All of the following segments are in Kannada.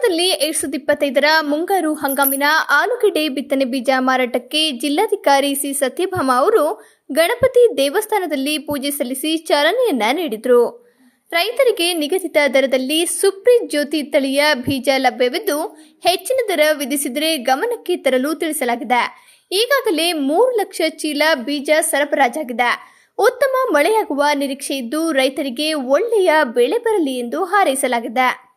ಸಾವಿರದ ಇಪ್ಪತ್ತೈದರ ಮುಂಗಾರು ಹಂಗಾಮಿನ ಆಲೂಗೆಡ್ಡೆ ಬಿತ್ತನೆ ಬೀಜ ಮಾರಾಟಕ್ಕೆ ಜಿಲ್ಲಾಧಿಕಾರಿ ಸಿ ಸತ್ಯಭಾಮ ಅವರು ಗಣಪತಿ ದೇವಸ್ಥಾನದಲ್ಲಿ ಪೂಜೆ ಸಲ್ಲಿಸಿ ಚಾಲನೆಯನ್ನ ನೀಡಿದರು. ರೈತರಿಗೆ ನಿಗದಿತ ದರದಲ್ಲಿ ಸುಪ್ರೀಂ ಜ್ಯೋತಿ ತಳಿಯ ಬೀಜ ಲಭ್ಯವಿದ್ದು ಹೆಚ್ಚಿನ ದರ ವಿಧಿಸಿದರೆ ಗಮನಕ್ಕೆ ತರಲು ತಿಳಿಸಲಾಗಿದೆ. ಈಗಾಗಲೇ ಮೂರು ಲಕ್ಷ ಚೀಲ ಬೀಜ ಸರಬರಾಜಾಗಿದೆ. ಉತ್ತಮ ಮಳೆಯಾಗುವ ನಿರೀಕ್ಷೆ ಇದ್ದು ರೈತರಿಗೆ ಒಳ್ಳೆಯ ಬೆಳೆ ಬರಲಿ ಎಂದು ಹಾರೈಸಲಾಗಿದೆ.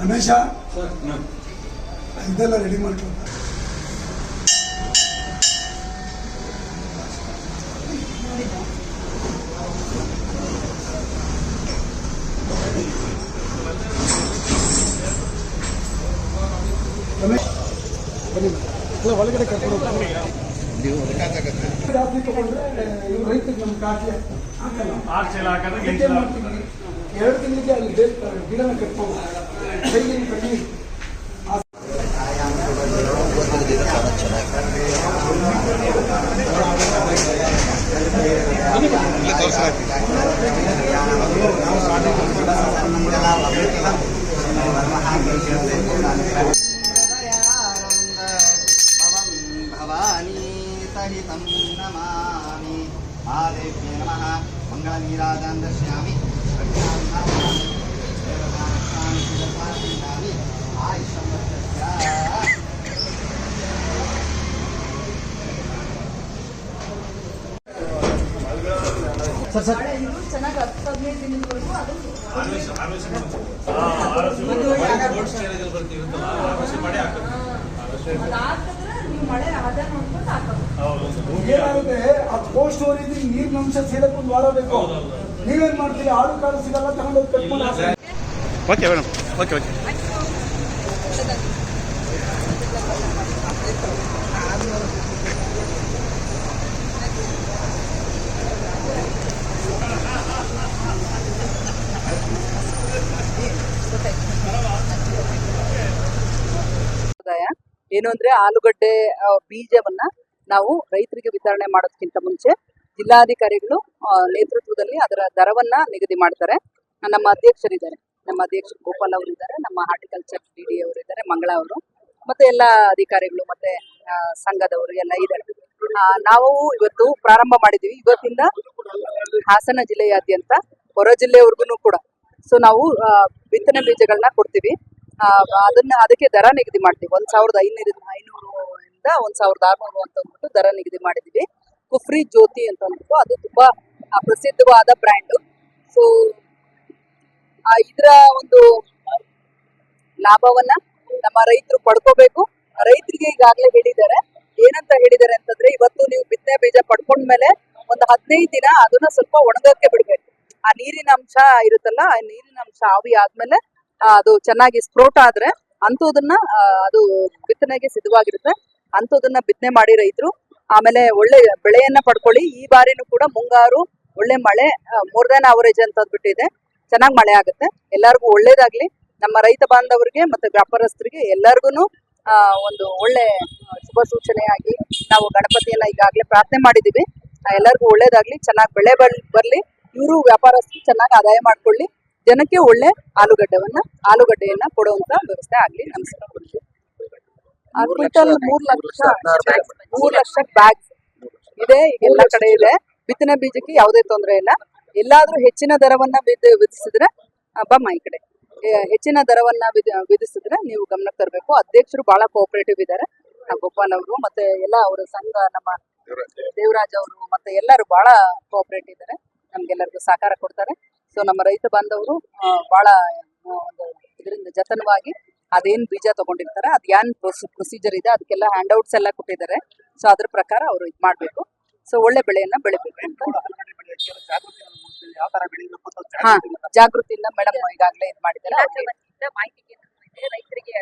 ರಮೇಶ? ಇದೆಲ್ಲ ರೆಡಿ ಮಾಡ್ಕೊಂಡು ಒಳಗಡೆ ಕರ್ಕೊಂಡು ಹೋಗ್ತಾರೆ. ಜಾಸ್ತಿ ತಗೊಂಡ್ರೆ ಇವ್ರು ರೈತರಿಗೆ ನಮ್ಮ ಕಾಟ್ಲೆ ಹಾಕಲ್ಲ ಆರು ಚೀಲ ಹಾಕಿದ್ರೆ ಎಂಟು ಅದಕ್ಕೆ ಚೀಲ ಮಾಡ್ತೀವಿ. ಎರಡು ತಿಂಗಳಿಗೆ ಅಲ್ಲಿ ಡೇಟ್ ಗಿಡನ ಕಟ್ಕೊಂಡು ಕೈಗೆ ಕಡಿಮೆ सहितं नमामि मङ्गलनीराजान् दर्शयामि ಹತ್ತು ಹದಿನೈದು ದಿನದವರೆಗೂ ಅದು ಅದಾಕಿದ್ರೆ ನೀವು ಮಳೆ ಆದ ಏನಾಗುತ್ತೆ? ಆ ಕೋಲ್ಡ್ ಸ್ಟೋರೇಜ್ ನೀರಿನ ಅಂಶ ಸೇರಕ್ಕೆ ಒಂದು ವಾರ ಬೇಕು. ನೀವೇನ್ ಮಾಡ್ತೀರಿ? ಆಳು ಕಾಳು ಸಿಗಲ್ಲ ತಗೊಂಡು ಕಟ್ ಓಕೆ ಓಕೆ ಓಕೆ. ಏನು ಅಂದ್ರೆ ಆಲೂಗಡ್ಡೆ ಬೀಜವನ್ನ ನಾವು ರೈತರಿಗೆ ವಿತರಣೆ ಮಾಡೋದಕ್ಕಿಂತ ಮುಂಚೆ ಜಿಲ್ಲಾಧಿಕಾರಿಗಳು ನೇತೃತ್ವದಲ್ಲಿ ಅದರ ದರವನ್ನ ನಿಗದಿ ಮಾಡ್ತಾರೆ. ನಮ್ಮ ಅಧ್ಯಕ್ಷರಿದ್ದಾರೆ. ನಮ್ಮ ಅಧ್ಯಕ್ಷರು ಗೋಪಾಲ್ ಅವರು ಇದ್ದಾರೆ ನಮ್ಮ ಹಾರ್ಟಿಕಲ್ಚರ್ ಡಿ ಡಿ ಅವರು ಇದ್ದಾರೆ ಮಂಗಳ ಅವರು, ಮತ್ತೆ ಎಲ್ಲ ಅಧಿಕಾರಿಗಳು, ಮತ್ತೆ ಸಂಘದವರು ಎಲ್ಲ ಇದ್ದಾರೆ. ನಾವು ಇವತ್ತು ಪ್ರಾರಂಭ ಮಾಡಿದೀವಿ ಇವತ್ತಿಂದ ಹಾಸನ ಜಿಲ್ಲೆಯಾದ್ಯಂತ ಹೊರ ಜಿಲ್ಲೆಯವರೆಗೂ ಕೂಡ. ಸೊ ನಾವು ಬಿತ್ತನೆ ಬೀಜಗಳನ್ನ ಕೊಡ್ತೀವಿ. ಅದನ್ನ ಅದಕ್ಕೆ ದರ ನಿಗದಿ ಮಾಡ್ತೀವಿ. ಒಂದ್ ಸಾವಿರದ ಐನೂರ ಐನೂರು ಇಂದ ಒಂದ್ ಸಾವಿರದ ಆರ್ನೂರು ಅಂತ ಅಂದ್ಬಿಟ್ಟು ದರ ನಿಗದಿ ಮಾಡಿದೀವಿ. ಕುಫ್ರಿ ಜ್ಯೋತಿ ಅಂತ ಅಂದ್ಬಿಟ್ಟು ಅದು ತುಂಬಾ ಪ್ರಸಿದ್ಧವಾದ ಬ್ರ್ಯಾಂಡ್. ಸೊ ಇದರ ಒಂದು ಲಾಭವನ್ನ ನಮ್ಮ ರೈತರು ಪಡ್ಕೋಬೇಕು. ರೈತರಿಗೆ ಈಗಾಗಲೇ ಹೇಳಿದ್ದಾರೆ. ಏನಂತ ಹೇಳಿದ್ದಾರೆ ಅಂತಂದ್ರೆ, ಇವತ್ತು ನೀವು ಬಿತ್ತನೆ ಬೀಜ ಪಡ್ಕೊಂಡ್ಮೇಲೆ ಒಂದು ಹದಿನೈದು ದಿನ ಅದನ್ನ ಸ್ವಲ್ಪ ಒಣಗಕ್ಕೆ ಬಿಡ್ಬೇಕು. ಆ ನೀರಿನ ಅಂಶ ಇರುತ್ತಲ್ಲ, ಆ ನೀರಿನ ಅಂಶ ಆವಿ ಆದ್ಮೇಲೆ ಅದು ಚೆನ್ನಾಗಿ ಸ್ಪ್ರೋಟ್ ಆದ್ರೆ ಅಂಥದನ್ನ ಅದು ಬಿತ್ತನೆಗೆ ಸಿದ್ಧವಾಗಿರುತ್ತೆ. ಅಂಥದನ್ನ ಬಿತ್ತನೆ ಮಾಡಿ ರೈತರು. ಆಮೇಲೆ ಒಳ್ಳೆ ಬೆಳೆಯನ್ನ ಪಡ್ಕೊಳ್ಳಿ. ಈ ಬಾರಿನೂ ಕೂಡ ಮುಂಗಾರು, ಒಳ್ಳೆ ಮಳೆ ಮೋರ್ ದನ್ ಅವರೇಜ್ ಅಂತ ಬಿಟ್ಟಿದೆ. ಚೆನ್ನಾಗಿ ಮಳೆ ಆಗುತ್ತೆ. ಎಲ್ಲರಿಗೂ ಒಳ್ಳೇದಾಗ್ಲಿ. ನಮ್ಮ ರೈತ ಬಾಂಧವರಿಗೆ ಮತ್ತೆ ವ್ಯಾಪಾರಸ್ಥರಿಗೆ ಎಲ್ಲರಿಗೂ ಒಂದು ಒಳ್ಳೆ ಶುಭ ಸೂಚನೆಯಾಗಿ ನಾವು ಗಣಪತಿಯನ್ನ ಈಗಾಗಲೇ ಪ್ರಾರ್ಥನೆ ಮಾಡಿದೀವಿ. ಎಲ್ಲರಿಗೂ ಒಳ್ಳೇದಾಗ್ಲಿ. ಚೆನ್ನಾಗಿ ಬೆಳೆ ಬರ್- ಬರ್ಲಿ. ಇವರು ವ್ಯಾಪಾರಸ್ಥರು ಚೆನ್ನಾಗಿ ಆದಾಯ ಮಾಡ್ಕೊಳ್ಳಿ. ಜನಕ್ಕೆ ಒಳ್ಳೆ ಆಲೂಗಡ್ಡೆವನ್ನ ಆಲೂಗಡ್ಡೆಯನ್ನ ಕೊಡುವಂತ ವ್ಯವಸ್ಥೆ ಆಗ್ಲಿ ನಮಸ್ಕಾರ ಕ್ವಿಂಟಲ್ ಮೂರ್ ಲಕ್ಷ ಮೂರ್ ಲಕ್ಷ ಬ್ಯಾಗ್ ಇದೆ ಎಲ್ಲ ಕಡೆ ಇದೆ. ಬಿತ್ತನೆ ಬೀಜಕ್ಕೆ ಯಾವುದೇ ತೊಂದರೆ ಇಲ್ಲ. ಎಲ್ಲಾದ್ರೂ ಹೆಚ್ಚಿನ ದರವನ್ನ ಬಿದ್ದು ವಿಧಿಸಿದ್ರೆ ಬಮ್ಮ ಈ ಕಡೆ. ಹೆಚ್ಚಿನ ದರವನ್ನ ವಿಧ- ವಿಧಿಸಿದ್ರೆ ನೀವು ಗಮನಕ್ಕೆ ತರಬೇಕು. ಅಧ್ಯಕ್ಷರು ಬಹಳ ಕೋಆಪರೇಟಿವ್ ಇದ್ದಾರೆ ಗೋಪಾಲ್ ಅವರು ಮತ್ತೆ ಎಲ್ಲ ಅವರ ಸಂಘ ನಮ್ಮ ದೇವರಾಜ್. ಅವರು ಮತ್ತೆ ಎಲ್ಲರೂ ಬಹಳ ಕೋಆಪರೇಟಿವ್ ಇದ್ದಾರೆ ನಮ್ಗೆಲ್ಲರಿಗೂ ಸಹಕಾರ ಕೊಡ್ತಾರೆ. ಸೊ ನಮ್ಮ ರೈತ ಬಾಂಧವರು ಬಹಳ ಒಂದು ಇದರಿಂದ ಜತನವಾಗಿ ಅದೇನ್ ಬೀಜ ತಗೊಂಡಿರ್ತಾರೆ, ಅದ್ ಏನ್ ಪ್ರೊಸೀಜರ್ ಇದೆ, ಅದಕ್ಕೆಲ್ಲ ಹ್ಯಾಂಡ್ ಔಟ್ಸ್ ಎಲ್ಲ ಕೊಟ್ಟಿದ್ದಾರೆ. ಸೊ ಅದ್ರ ಪ್ರಕಾರ ಅವರು ಇದು ಮಾಡಬೇಕು. ಸೊ ಒಳ್ಳೆ ಬೆಳೆಯನ್ನ ಬೆಳಿಬೇಕು ಅಂತ. ಹಾ, ಜಾಗೃತಿಯಿಂದ ಮೇಡಮ್ ಈಗಾಗಲೇ ಇದ್ ಮಾಡಿದ್ದಾರೆ. ರೈತರಿಗೆ